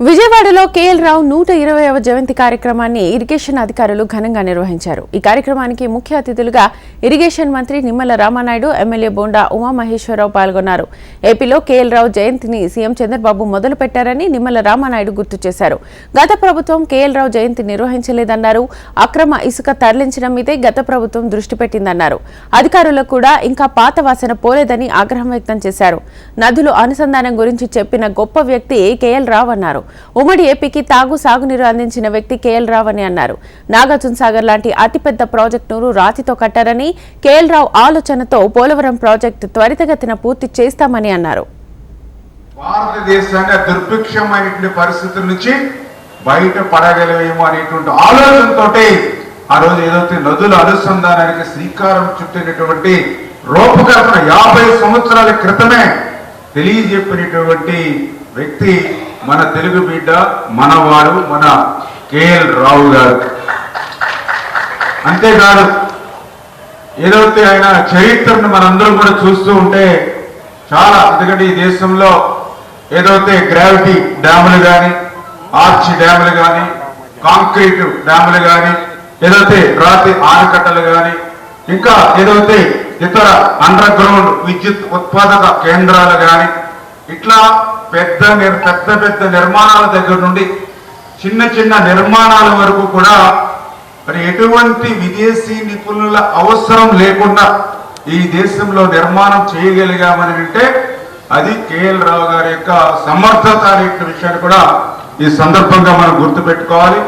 విజయవాడలో కేఎల్ రావు నూట ఇరవైవ జయంతి కార్యక్రమాన్ని ఇరిగేషన్ అధికారులు ఘనంగా నిర్వహించారు. ఈ కార్యక్రమానికి ముఖ్య అతిథులుగా ఇరిగేషన్ మంత్రి నిమ్మల రామానాయుడు ఎమ్మెల్యే బోండా ఉమామహేశ్వరరావు పాల్గొన్నారు. ఏపీలో కేఎల్ రావు జయంతిని సీఎం చంద్రబాబు మొదలుపెట్టారని నిమ్మల రామానాయుడు గుర్తు చేశారు. గత ప్రభుత్వం కేఎల్ రావు జయంతి నిర్వహించలేదన్నారు. అక్రమ ఇసుక తరలించడం మీదే గత ప్రభుత్వం దృష్టి పెట్టిందన్నారు. అధికారులకు కూడా ఇంకా పాత వాసన పోలేదని ఆగ్రహం వ్యక్తం చేశారు. నదులు అనుసంధానం గురించి చెప్పిన గొప్ప వ్యక్తి కేఎల్ రావు అన్నారు. ఉమ్మడి ఏపీకి తాగు సాగునీరు అందించిన వ్యక్తి కేఎల్ రావు అని అన్నారు. నాగార్జున సాగర్ లాంటి అతిపెద్ద ప్రాజెక్టును రాతితో కట్టారని కేఎల్ రావు ఆలోచనతో పోలవరం ప్రాజెక్టు త్వరితగతిన పూర్తి చేస్తామని అన్నారు. భారతదేశాన్ని దుర్భిక్షమైనటువంటి పరిస్థితుల నుంచి బయట పడగలవేమో అనేటువంటి ఆలోచనతోటి ఆ రోజు ఏదైతే నదుల అనుసంధానానికి శ్రీకారం చుట్టినటువంటి రూపకల్పన యాభై సంవత్సరాల క్రితమే తెలియజెప్పినటువంటి వ్యక్తి మన తెలుగు బిడ్డ మనవాడు మన కేఎల్ రావు గారు. అంతేకాదు ఏదైతే ఆయన చరిత్రను మనందరం కూడా చూస్తూ ఉంటే చాలా ఎందుకంటే ఈ దేశంలో ఏదైతే గ్రావిటీ డ్యాములు కానీ ఆర్చ్ డ్యాములు కానీ కాంక్రీట్ డ్యాములు కానీ ఏదైతే రాతి ఆనకట్టలు కానీ ఇంకా ఏదైతే ఇతర అండర్ గ్రౌండ్ విద్యుత్ ఉత్పాదక కేంద్రాలు కానీ ఇట్లా పెద్ద పెద్ద పెద్ద నిర్మాణాల దగ్గర నుండి చిన్న చిన్న నిర్మాణాల వరకు కూడా మరి ఎటువంటి విదేశీ నిపుణుల అవసరం లేకుండా ఈ దేశంలో నిర్మాణం చేయగలిగామని అంటే అది కేఎల్ రావు గారి యొక్క సమర్థత అనే విషయాన్ని కూడా ఈ సందర్భంగా మనం గుర్తుపెట్టుకోవాలి.